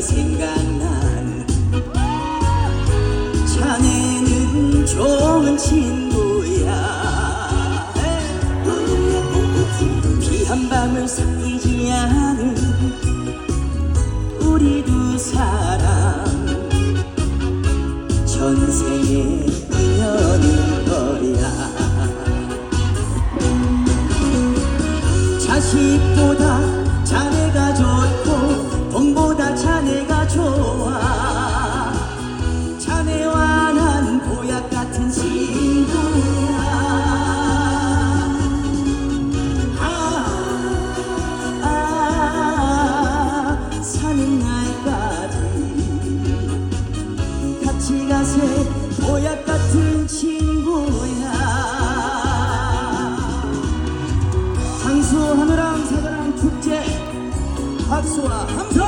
생각나는 자네는 좋은 친구야. 비한 밤을 삼키지 않은 우리 두 사람 전생의 인연일 거야. 자식보다 박수와 함성!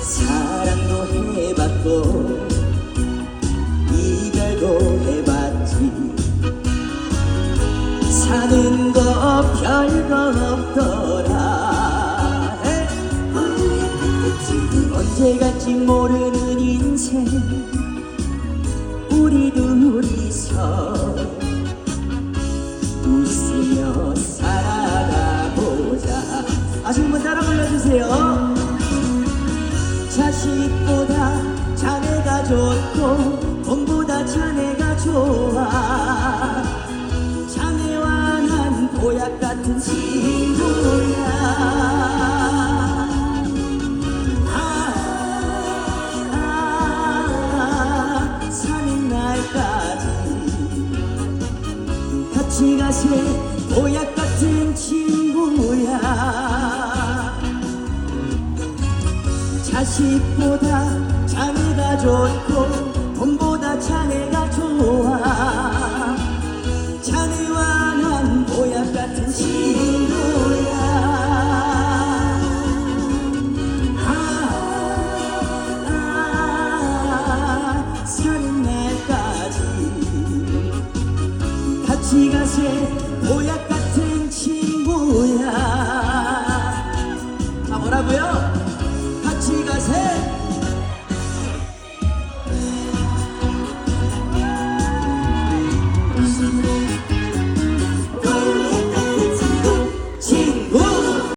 사랑도 해봤고 이별도 해봤지. 사는 거 별거 없더라. 언제 갈지 모르는 인생 웃으며 살아가보자. 아시는 분 따라 불러주세요. 자식보다 자네가 좋고 돈보다 자네가 좋아. 자네와 난 보약 같은 친 같이 가세. 보약 같은 친구야 자식보다 자네가 좋고 돈보다 자네가 좋아 같이 가세 보약 같은 친구야 자 뭐라고요? 같이 가세